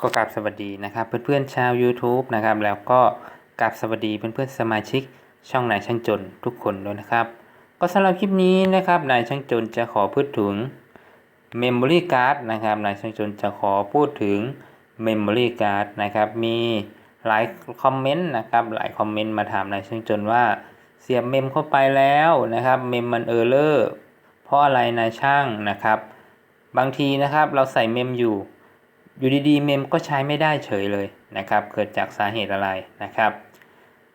ก็กราบสวัสดีนะครับเพื่อนๆชาว YouTube นะครับแล้วก็กราบสวัสดีเพื่อนๆสมาชิก ช่องนายช่างจนทุกคนด้วยนะครับ ก็สำหรับคลิปนี้นะครับนายช่างจนจะขอพูดถึง Memory Card นะครับนายช่างจนจะขอพูดถึง Memory Card นะครับมีหลายคอมเมนต์นะครับหลายคอมเมนต์มาถามนายช่างจนว่าเสียบเมมเข้าไปแล้วนะครับเมมมันเออร์เลอร์เพราะอะไรนายช่างนะครับ บางทีนะครับเราใส่เมมอยู่ อยู่ดีๆเมมก็ใช้ไม่ได้เฉยเลยนะครับ เกิดจากสาเหตุอะไรนะครับ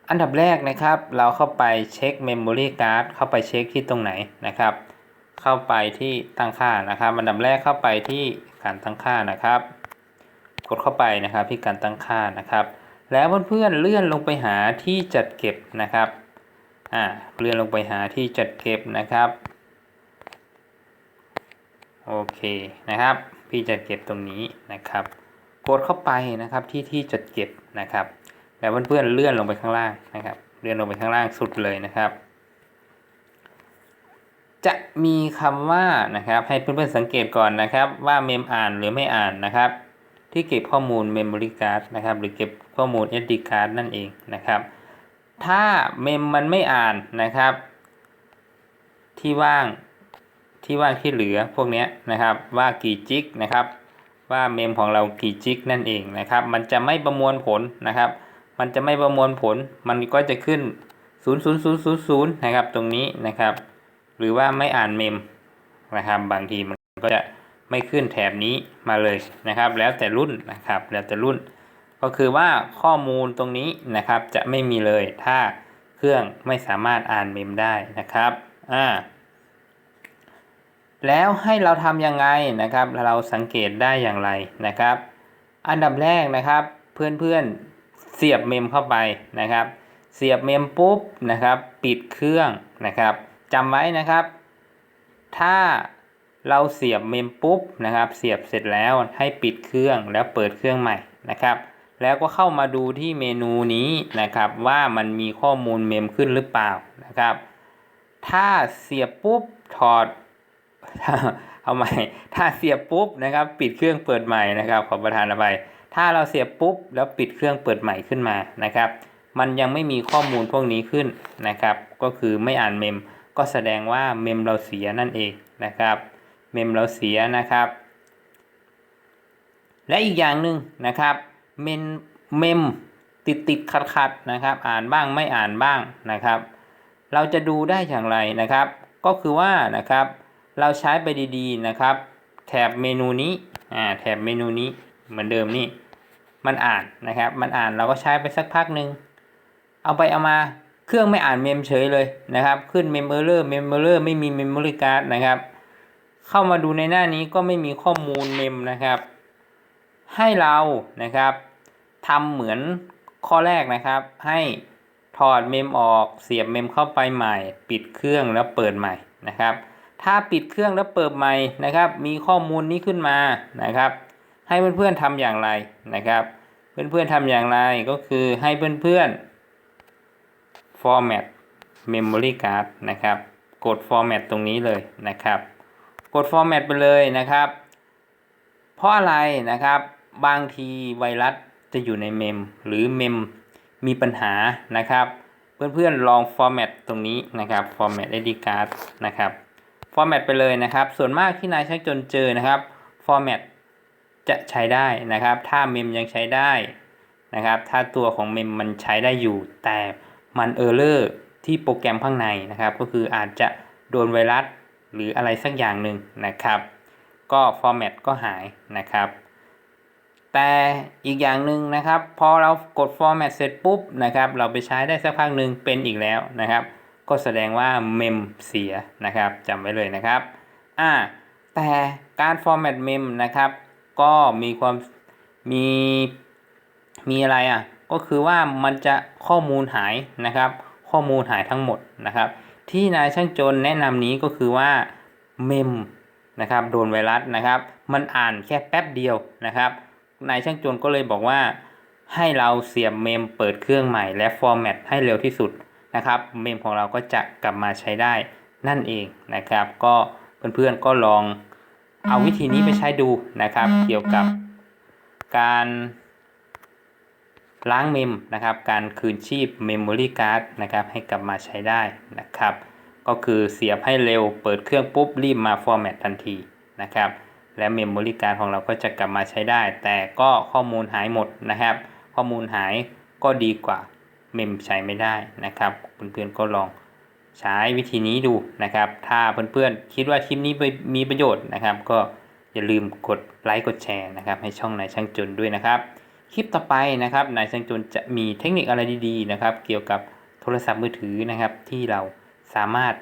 อันดับแรกนะครับ เราเข้าไปเช็ค Memory Card เข้าไปเช็คที่ตรงไหนนะครับ เข้าไปที่ตั้งค่านะครับ อันดับแรกเข้าไปที่การตั้งค่านะครับ กดเข้าไปนะครับที่การตั้งค่านะครับ แล้วเพื่อนๆเลื่อนลงไปหาที่จัดเก็บนะครับอ่าเลื่อนลงไปหาที่จัดเก็บนะครับ โอเคนะครับ พี่จัดเก็บตรงนี้นะครับ กดเข้าไปนะครับที่ที่จัดเก็บนะครับ แล้วเพื่อนๆเลื่อนลงไปข้างล่างนะครับ เลื่อนลงไปข้างล่างสุดเลยนะครับ จะมีคำว่านะครับให้เพื่อนๆสังเกตก่อนนะครับ ว่าเมมอ่านหรือไม่อ่านนะครับ ที่เก็บข้อมูล Memory Card นะครับ หรือเก็บข้อมูล SD Card นั่นเองนะครับ ถ้าเมมมันไม่อ่านนะครับ ที่ว่าง ที่ว่างที่เหลือพวกนี้นะครับว่ากี่จิกนะครับ ว่าเมมของเรากี่จิกนั่นเองนะครับ มันจะไม่ประมวลผลนะครับ มันจะไม่ประมวลผล มันก็จะขึ้น 0 0 0 0 0นะครับตรงนี้นะครับ หรือว่าไม่อ่านเมมนะครับบางทีมันก็จะไม่ขึ้นแถบนี้มาเลยนะครับ แล้วแต่รุ่นนะครับ แล้วแต่รุ่น ก็คือว่าข้อมูลตรงนี้นะครับจะไม่มีเลยถ้าเครื่องไม่สามารถอ่านเมมได้นะครับอ่า แล้วให้เราทำยังไงนะครับ เราสังเกตได้อย่างไรนะครับ อันดับแรกนะครับเพื่อนๆเสียบเมมเข้าไปนะครับ เสียบเมมปุ๊บนะครับ ปิดเครื่องนะครับจำไว้นะครับ ถ้าเราเสียบเมมปุ๊บนะครับ เสียบเสร็จแล้วให้ปิดเครื่องแล้วเปิดเครื่องใหม่นะครับ แล้วก็เข้ามาดูที่เมนูนี้นะครับ ว่ามันมีข้อมูลเมมขึ้นหรือเปล่านะครับ ถ้าเสียบปุ๊บถอด เอาใหม่ ถ้าเสียบปุ๊บนะครับ ปิดเครื่องเปิดใหม่นะครับขอประทานอภัยถ้าเราเสียบปุ๊บแล้วปิดเครื่องเปิดใหม่ขึ้นมานะครับ มันยังไม่มีข้อมูลพวกนี้ขึ้นนะครับ ก็คือไม่อ่านเมม ก็แสดงว่าเมมเราเสียนั่นเองนะครับ เมมเราเสียนะครับ และอีกอย่างหนึ่งนะครับ เมมเมมติดติดขัดขัดนะครับ อ่านบ้างไม่อ่านบ้างนะครับ เราจะดูได้อย่างไรนะครับ ก็คือว่านะครับ เราใช้ไปดีๆนะครับ แถบเมนูนี้อ่าแถบเมนูนี้เหมือนเดิมนี่ มันอ่านนะครับ มันอ่านเราก็ใช้ไปสักพักหนึ่งเอาไปเอามาเครื่องไม่อ่านเมมเฉยเลยนะครับ ขึ้นเมมเออร์เลอร์เมมเออร์เลอร์ไม่มีเมมโมรี่การ์ดนะครับ เข้ามาดูในหน้านี้ก็ไม่มีข้อมูลเมมนะครับ ให้เรานะครับทำเหมือนข้อแรกนะครับ ให้ถอดเมมออกเสียบเมมเข้าไปใหม่ ปิดเครื่องแล้วเปิดใหม่นะครับ ถ้าปิดเครื่องแล้วเปิดใหม่นะครับ มีข้อมูลนี้ขึ้นมานะครับ ให้เพื่อนๆทำอย่างไรนะครับ เพื่อนๆทำอย่างไรก็คือให้เพื่อนๆ format memory card นะครับ กด format ตรงนี้เลยนะครับ กด format ไปเลยนะครับ เพราะอะไรนะครับบางทีไวรัสจะอยู่ในเมมหรือเมมมีปัญหานะครับ เพื่อนๆลอง format ตรงนี้นะครับ format SD card นะครับ format ไปเลยนะครับ ส่วนมากที่นายช่างจนเจอนะครับ format จะใช้ได้นะครับ ถ้าเมมยังใช้ได้นะครับ ถ้าตัวของเมมมันใช้ได้อยู่ แต่มันเออร์เลอร์ที่โปรแกรมข้างในนะครับ ก็คืออาจจะโดนไวรัสหรืออะไรสักอย่างหนึ่งนะครับ ก็ format ก็หายนะครับ แต่อีกอย่างหนึ่งนะครับ พอเรากด format เสร็จปุ๊บนะครับ เราไปใช้ได้สักพักหนึ่งเป็นอีกแล้วนะครับ ก็แสดงว่าเมมเสียนะครับจำไว้เลยนะครับอ่าแต่การ format mem นะครับก็มีความมีมีอะไรอะก็คือว่ามันจะข้อมูลหายนะครับ ข้อมูลหายทั้งหมดนะครับ ที่นายช่างจนแนะนำนี้ก็คือว่าเมมนะครับโดนไวรัสนะครับ มันอ่านแค่แป๊บเดียวนะครับนายช่างจนก็เลยบอกว่าให้เราเสียบเมมเปิดเครื่องใหม่และฟอร์แมตให้เร็วที่สุด นะครับเมมของเราก็จะกลับมาใช้ได้นั่นเองนะครับ ก็เพื่อนๆก็ลองเอาวิธีนี้ไปใช้ดูนะครับ เกี่ยวกับการล้างเมมนะครับ การคืนชีพ Memory Card นะครับ ให้กลับมาใช้ได้นะครับ ก็คือเสียบให้เร็วเปิดเครื่องปุ๊บรีบมาฟอร์แมตทันทีนะครับ และ Memory Card ของเราก็จะกลับมาใช้ได้ แต่ก็ข้อมูลหายหมดนะครับ ข้อมูลหายก็ดีกว่า เมมใช้ไม่ได้นะครับเพื่อนๆก็ลองใช้วิธีนี้ดูนะครับ ถ้าเพื่อนๆคิดว่าคลิปนี้มีประโยชน์นะครับ ก็อย่าลืมกดไลค์กดแชร์นะครับ ให้ช่องนายช่างจนด้วยนะครับ คลิปต่อไปนะครับนายช่างจนจะมีเทคนิคอะไรดีๆนะครับ เกี่ยวกับโทรศัพท์มือถือนะครับ ที่เราสามารถ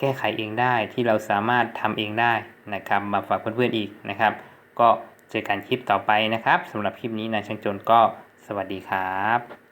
แก้ไขเองได้ที่เราสามารถทำเองได้นะครับ มาฝากเพื่อนๆอีกนะครับ ก็เจอกันคลิปต่อไปนะครับสำหรับคลิปนี้นายช่างจนก็สวัสดีครับ